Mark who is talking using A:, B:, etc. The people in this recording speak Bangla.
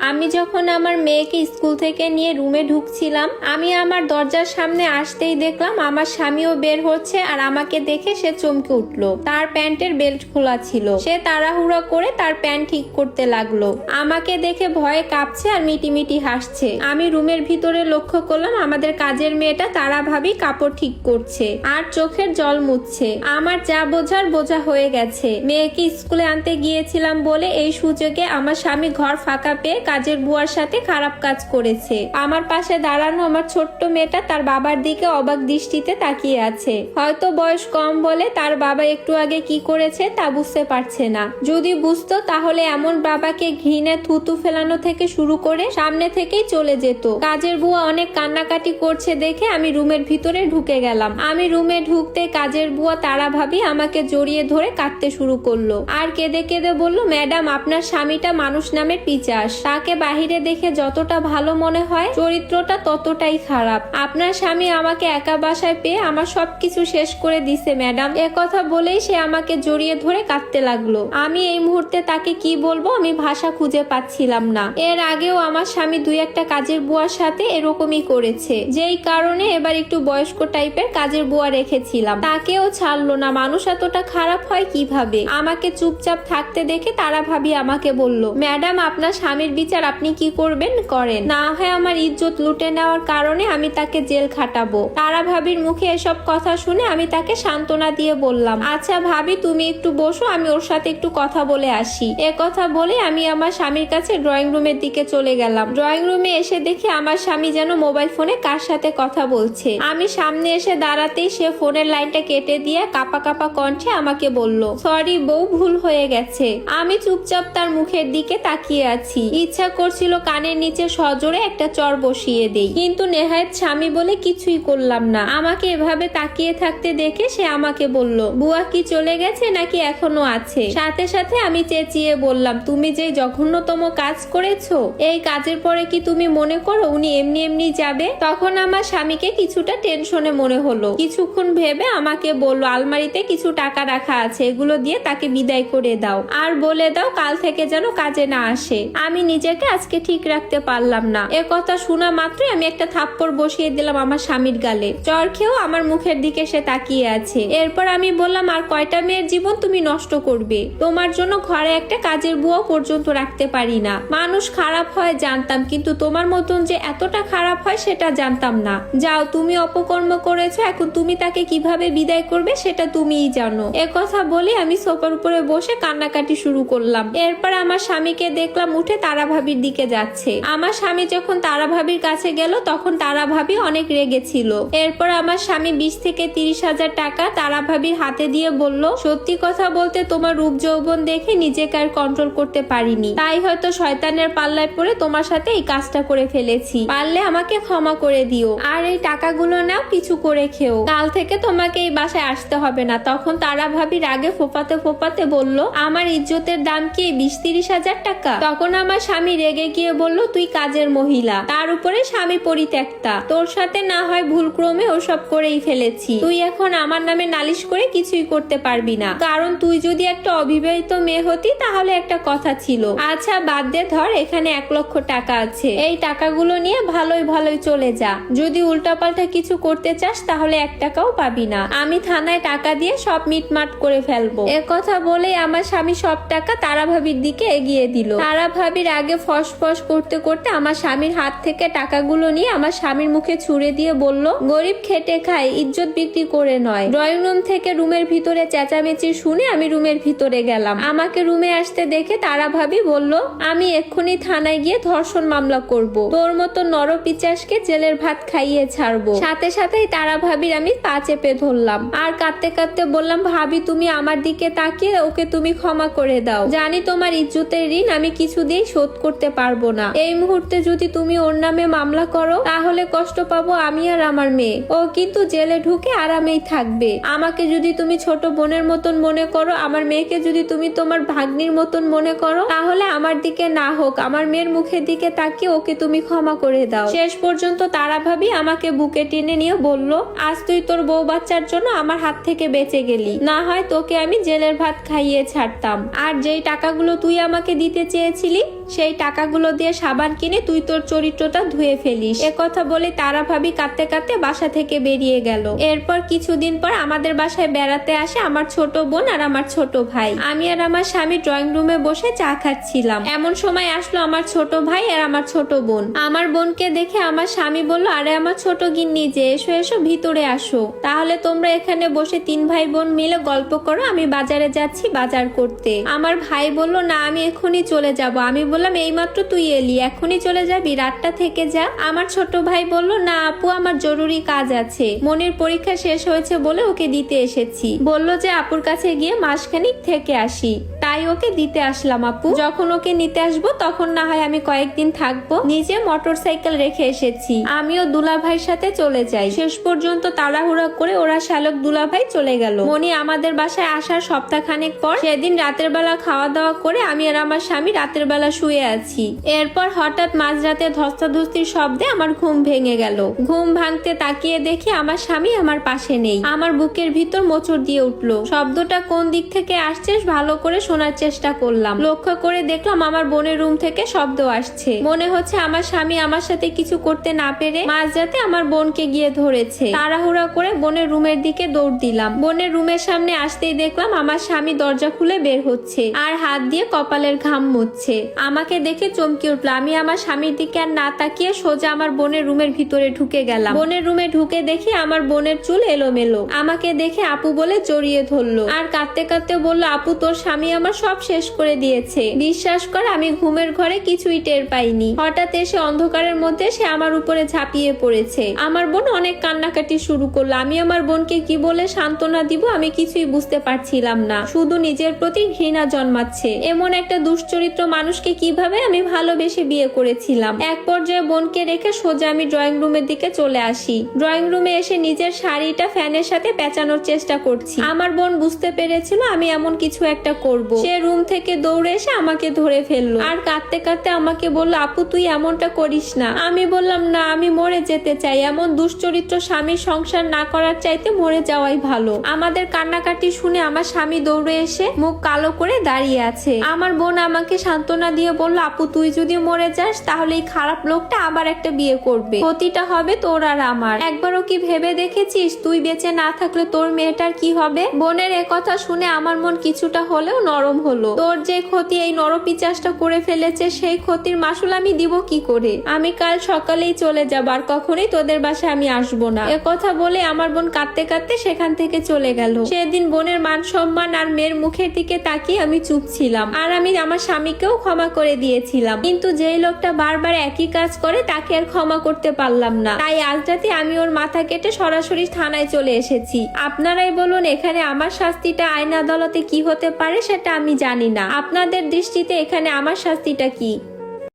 A: আমি যখন আমার মেয়েকে স্কুল থেকে নিয়ে রুমে ঢুকছিলাম, আমি আমার দরজার সামনে আসতেই দেখলাম আমার স্বামীও বের হচ্ছে আর আমাকে দেখে সে চমকে উঠল। তার প্যান্টের বেল্ট খোলা ছিল। সে তাড়াহুড়া করে তার প্যান্ট ঠিক করতে লাগল। আমাকে দেখে ভয়ে কাঁপছে আর মিটিমিটি হাসছে। আমি রুমের ভিতরে লক্ষ্য করলাম আমাদের কাজের মেয়েটা তারা ভাবি কাপড় ঠিক করছে আর চোখের জল মুছছে। আমার যা বোঝার বোঝা হয়ে গেছে। মেয়েকে স্কুলে আনতে গিয়েছিলাম বলে এই সুযোগে আমার স্বামী ঘর ফাঁকা পেয়ে কাজের বুয়ার সাথে খারাপ কাজ করেছে। আমার পাশে দাঁড়ানো আমার ছোট্ট মেয়েটা তার বাবার দিকে অবাক দৃষ্টিতে তাকিয়ে আছে। হয়তো বয়স কম বলে তার বাবা একটু আগে কি করেছে তা বুঝতে পারছে না। যদি বুঝতো, তাহলে এমন বাবাকে ঘৃণে থুতু ফেলানো থেকে শুরু করে সামনে থেকেই চলে যেত। কাজের বুয়া অনেক কান্নাকাটি করছে দেখে আমি রুমের ভিতরে ঢুকে গেলাম। আমি রুমে ঢুকতে কাজের বুয়া তারা ভাবি আমাকে জড়িয়ে ধরে কাঁদতে শুরু করল। আর কেঁদে কেঁদে বলল, ম্যাডাম, আপনার স্বামীটা মানুষ নামের পিচাস। তাকে বাহিরে দেখে যতটা ভালো মনে হয়, চরিত্রটা ততটাই খারাপ। আপনার স্বামী আমাকে একা বাসায় পেয়ে আমার সবকিছু শেষ করে দিছে, ম্যাডাম। এ কথা বলেই সে আমাকে জড়িয়ে ধরে কাঁদতে লাগল। আমি এই মুহূর্তে তাকে কি বলব, আমি ভাষা খুঁজে পাচ্ছিলাম না। এর আগেও আমার স্বামী দুই একটা কাজের বুয়ার সাথে এরকমই করেছে। যেই কারণে এবার একটু বয়স্ক টাইপের কাজের বুয়া রেখেছিলাম। তাকেও ছাড়লো না। মানুষ এতটা খারাপ হয় কীভাবে? আমাকে চুপচাপ থাকতে দেখে তারা ভাবি আমাকে বলল, ম্যাডাম, আপনার স্বামীর বিচার আপনি কি করবেন? করেন। না হয় আমার ইজ্জত লুটে নেওয়ার কারণে আমি তাকে জেল খাটাবো। তারা ভাবির মুখে এসব কথা শুনে আমি তাকে সান্ত্বনা দিয়ে বললাম আচ্ছা ভাবি, তুমি একটু বসো, আমি ওর সাথে একটু কথা বলে আসি। এ কথা বলে আমি আমার স্বামীর কাছে ড্রয়িং রুমের দিকে চলে গেলাম। ড্রয়িং রুমে এসে দেখি আমার স্বামী যেন মোবাইল ফোনে কার সাথে কথা বলছে। আমি সামনে এসে দাঁড়াতেই সে ফোনের লাইনটা কেটে দিয়ে কাপা কাপা কণ্ঠে আমাকে বলল, সরি বউ, ভুল হয়ে গেছে। আমি চুপচাপ তার মুখের দিকে তাকিয়ে আছি। করছিল কানের নিচে সজোরে একটা চর বসিয়ে দেই। কিন্তু নেহায়েত স্বামী বলে কিছুই করলাম না। আমাকে এভাবে তাকিয়ে থাকতে দেখে সে আমাকে বলল, বুয়া কি চলে গেছে নাকি এখনও আছে? সাথে সাথে আমি চেঁচিয়ে বললাম, তুমি যে জঘন্যতম কাজ করেছ, এই কাজের পরে কি তুমি মনে করো উনি এমনি এমনি যাবে? তখন আমার স্বামীকে কিছুটা টেনশনে মনে হলো। কিছুক্ষণ ভেবে আমাকে বলল, আলমারিতে কিছু টাকা রাখা আছে, এগুলো দিয়ে তাকে বিদায় করে দাও। আর বলে দাও কাল থেকে যেন কাজে না আসে। আমি নিজেকে আজকে ঠিক রাখতে পারলাম না। এ কথা শোনা মাত্রই আমি একটা থাপ্পড় বসিয়ে দিলাম আমার স্বামীর গালে। চর খেয়েও আমার মুখের দিকে সে তাকিয়ে আছে। এরপর আমি বললাম, আর কয়টা মেয়ের জীবন তুমি নষ্ট করবে? তোমার জন্য ঘরে একটা কাজের বুয়া পর্যন্ত রাখতে পারি না। মানুষ খারাপ হয়, জানতাম, কিন্তু তোমার মতন যে এতটা খারাপ হয়, সেটা জানতাম না। যাও, তুমি অপকর্ম করেছ, এখন তুমি তাকে কীভাবে বিদায় করবে, সেটা তুমিই জানো। এ কথা বলে আমি সোফার উপরে বসে কান্নাকাটি শুরু করলাম। এরপর আমার স্বামীকে দেখলাম, উঠে তারা ভাবির দিকে যাচ্ছে। আমার স্বামী যখন তারা ভাবির কাছে গেল, তখন তারা ভাবি অনেক রেগেছিল এরপর আমার স্বামী বিশ থেকে তিরিশ হাজার টাকা তারা ভাবির হাতে দিয়ে বলল, সত্যি কথা বলতে তোমার রূপ যৌবন দেখে নিজেকে আর কন্ট্রোল করতে পারিনি। তাই হয়তো শয়তানের পাল্লায় পড়ে তোমার সাথে এই কাজটা করে ফেলেছি। পারলে আমাকে ক্ষমা করে দিও। আর এই টাকাগুলো নাও কিছু করে খেও। কাল থেকে তোমাকে এই বাসায় আসতে হবে না। তখন তারা ভাবির আগে ফোপাতে ফোপাতে বলল, আমার ইজ্জতের দাম কি বিশ তিরিশ হাজার টাকা? তখন আমার স্বামী রেগে গিয়ে বলল, তুই কাজের মহিলা। তার উপরে স্বামী পরিত্যক্তা। তোর সাথে না হয় ভুল ক্রমে ওসব করেই ফেলেছি। তুই এখন আমার নামে নালিশ করে কিছুই করতে পারবি না। কারণ তুই যদি একটা অবিবাহিত মেয়ে হতি, তাহলে একটা কথা ছিল। আচ্ছা বাদ দে, ধর এখানে এক লক্ষ টাকা আছে। এই টাকাগুলো নিয়ে ভালোই ভালোই চলে যা। যদি উল্টাপাল্টা কিছু করতে চাস, তাহলে এক টাকাও পাবি না। আমি থানায় টাকা দিয়ে সব মিটমাট করে ফেলব। কথা বলেই আমার স্বামী সব টাকা তারা ভাবির দিকে এগিয়ে দিল। তারা ভাবির আগে ফস ফস করতে করতে আমার স্বামীর হাত থেকে টাকাগুলো নিয়ে আমার স্বামীর মুখে ছুড়ে দিয়ে বলল, গরিব খেটে খায়, ইজ্জত বিক্রি করে নয়। ড্রয়িং রুম থেকে রুমের ভিতরে চেঁচামেচি শুনে আমি রুমের ভিতরে গেলাম। আমাকে রুমে আসতে দেখে তারা ভাবি বলল, আমি এক্ষুনি থানায় গিয়ে ধর্ষণ মামলা করব। তোর মতো নর পিচাসকে জেলের ভাত খাইয়ে ছাড়বো। সাথে সাথেই তারা ভাবির আমি পা চেপে ধরলাম। আর কাঁদতে কাঁদতে বললাম, ভাবি, তুমি আমার দিকে তাকিয়ে ওকে তুমি ক্ষমা করে দাও। জানি তোমার ইজ্জতের ঋণ আমি কিছু দিয়ে শোধ করতে পারব না। এই মুহূর্তে যদি তুমি ওর নামে মামলা করো, তাহলে কষ্ট পাবো আমি আর আমার মেয়ে। ও কিন্তু জেলে ঢুকে আরামেই থাকবে। আমাকে যদি তুমি ছোট বোনের মতন মনে করো, আমার মেয়েকে যদি তুমি তোমার ভাগ্নির মতন মনে করো, তাহলে আমার দিকে না হোক, আমার মেয়ের মুখের দিকে তাকিয়ে ওকে তুমি ক্ষমা করে দাও। শেষ পর্যন্ত তারা ভাবি আমাকে বুকে টেনে নিয়ে বলল, আজ তুই তোর বউ বাচ্চার জন্য আমার হাত থেকে বেঁচে গেলি। না হয় তোকে আমি জেলের ভাত খাইয়ে ছাড়তাম। আর যেই টাকাগুলো তুই আমাকে দিতে চেয়েছিলি সেই টাকাগুলো দিয়ে সাবান কিনে তুই তোর চরিত্রটা ধুয়ে ফেলিস। এ কথা বলে তারা ভাবি কাঁদতে কাঁদতে বাসা থেকে বেরিয়ে গেল। এরপর কিছুদিন পর আমাদের বাসায় বেড়াতে আসে আমার ছোট বোন আর আমার ছোট ভাই। আমি আর আমার স্বামী ড্রয়িং রুমে বসে চা খাচ্ছিলাম। এমন সময় আসলো আমার ছোট ভাই আর আমার ছোট বোন। আমার বোনকে দেখে আমার স্বামী বলল, আরে আমার ছোট গিন্নি, যে এসো এসো, ভিতরে আসো। তাহলে তোমরা এখানে বসে তিন ভাই বোন মিলে গল্প করো, আমি বাজারে যাচ্ছি বাজার করতে। আমার ভাই বলল, না, আমি এখনই চলে যাব। আমি বললাম, এইমাত্র তুই এলি, এখনই চলে যাবি, রাতটা থেকে যা। আমার ছোট ভাই বলল, না আপু, আমার জরুরি কাজ আছে। মনের পরীক্ষা শেষ হয়েছে বলে ওকে দিতে এসেছি। বলল যে, আপুর কাছে গিয়ে মাসখানিক থেকে আসি। তাই ওকে দিতে আসলাম, আপু। যখন ওকে নিতে আসব, তখন না হয় আমি কয়েকদিন থাকব। নিজে মোটর সাইকেল রেখে এসেছি। আমিও দুলাভাইয়ের সাথে চলে যাই। শেষ পর্যন্ত তাড়াহুড়া করে ওরা শালক দুলাভাই চলে গেল। মনি আমাদের বাসায় আসার সপ্তাহখানেক পর সেদিন রাতের বেলা খাওয়া দাওয়া করে আমি আর আমার স্বামী রাতের বেলা শুয়ে আছি। এরপর হঠাৎ মাঝরাতে ধস্তাধস্তির শব্দে আমার ঘুম ভেঙে গেল। ঘুম ভাঙতে তাকিয়ে দেখি আমার স্বামী আমার পাশে নেই। আমার বুকের ভিতর মোচড় দিয়ে উঠল। শব্দটা কোন দিক থেকে আসছে ভালো করে শোনার চেষ্টা করলাম। লক্ষ্য করে দেখলাম আমার বোনের রুম থেকে শব্দ আসছে। মনে হচ্ছে আমার স্বামী আমার সাথে কিছু করতে না পেরে মাঝরাতে আমার বোনকে গিয়ে ধরেছে। তাড়াহুড়া করে বোনের রুমের দিকে দৌড় দিলাম। বোনের রুমের সামনে আসতেই দেখলাম আমার স্বামী দরজা খুলে বের হচ্ছে আর হাত দিয়ে কপালের ঘাম মুছছে। আমাকে দেখে চমকে উঠল। আমি আমার স্বামীর দিকে আর না তাকিয়ে সোজা আমার বোনের রুমের ভিতরে ঢুকে গেলাম। বোনের রুমে ঢুকে দেখি আমার বোনের চুল এলোমেলো। আমাকে দেখে আপু বলে জড়িয়ে ধরলো। আর কাঁদতে কাঁদতে বলল, আপু, তোর স্বামী আমার সব শেষ করে দিয়েছে। বিশ্বাস কর, আমি ঘুমের ঘরে কিছুই টের পাইনি। হঠাৎ এসে অন্ধকারের মধ্যে সে আমার উপরে ঝাঁপিয়ে পড়েছে। আমার বোন অনেক কান্নাকাটি শুরু করল। আমি আমার বোনকে কি বলে সান্ত্বনা দিব, আমি কিছুই বুঝতে পারছিলাম না। শুধু নিজের প্রতি ঘৃণা জন্মাচ্ছে। এমন একটা দুশ্চরিত্র মানুষকে কীভাবে আমি ভালোবেসে বিয়ে করেছিলাম? এক পর্যায়ে বোনকে রেখে সোজা আমি ড্রয়িং রুমের দিকে চলে আসি। ড্রয়িং রুমে এসে নিজের শাড়িটা ফ্যানের সাথে পেঁচানোর চেষ্টা করছি। আমার বোন বুঝতে পেরেছিল আমি এমন কিছু একটা করব। সে রুম থেকে দৌড়ে এসে আমাকে ধরে ফেলল। আর কাঁদতে কাঁদতে আমাকে বলল, আপু, তুই এমনটা করিস না। আমি বললাম, না, আমি মরে যেতে চাই। এমন দুশ্চরিত্র স্বামীর সংসার না করার চাইতে মরে যাওয়াই ভালো। আমাদের কান্নাকাটি শুনে আমার স্বামী দৌড়ে এসে মুখ কালো করে দাঁড়িয়ে আছে। আমার বোন আমাকে সান্ত্বনা দিয়ে বলল, আপু, তুই যদি মরে যাস, তাহলে এই খারাপ লোকটা আবার একটা বিয়ে করবে। ক্ষতিটা হবে তোর আর আমার। একবারও কি ভেবে দেখেছিস? তুই বেঁচে না থাকলে তোর মেয়েটার কি হবে? বোনের এ কথা শুনে আমার মন কিছুটা হলেও নরম হলো। তোর যে ক্ষতি এই নরপিচাসটা করে ফেলেছে, সেই ক্ষতির মাসুল আমি দিব কি করে? আমি কাল সকালেই চলে যাব আর কখনোই তোদের বাসায় আমি আসব না। এ কথা বলে আমার বোন কাঁদতে কাঁদতে সেখান থেকে চলে গেল। সেদিন বোনের মান সম্মান আর মেয়ের মুখের দিকে তাকিয়ে আমি চুপ ছিলাম আর আমি আমার স্বামীকেও ক্ষমা করে দিয়েছিলাম। কিন্তু যেই লোকটা বারবার একই কাজ করে, তাকে আর ক্ষমা করতে পারলাম না। তাই আজ রাতে আমি ওর মাথা কেটে সরাসরি থানায় চলে এসেছি। আপনারাই বলুন, এখানে আমার শাস্তিটা আইন আদালতে কি হতে পারে, সেটা আমি জানি না। আপনাদের দৃষ্টিতে এখানে আমার শাস্তিটা কি?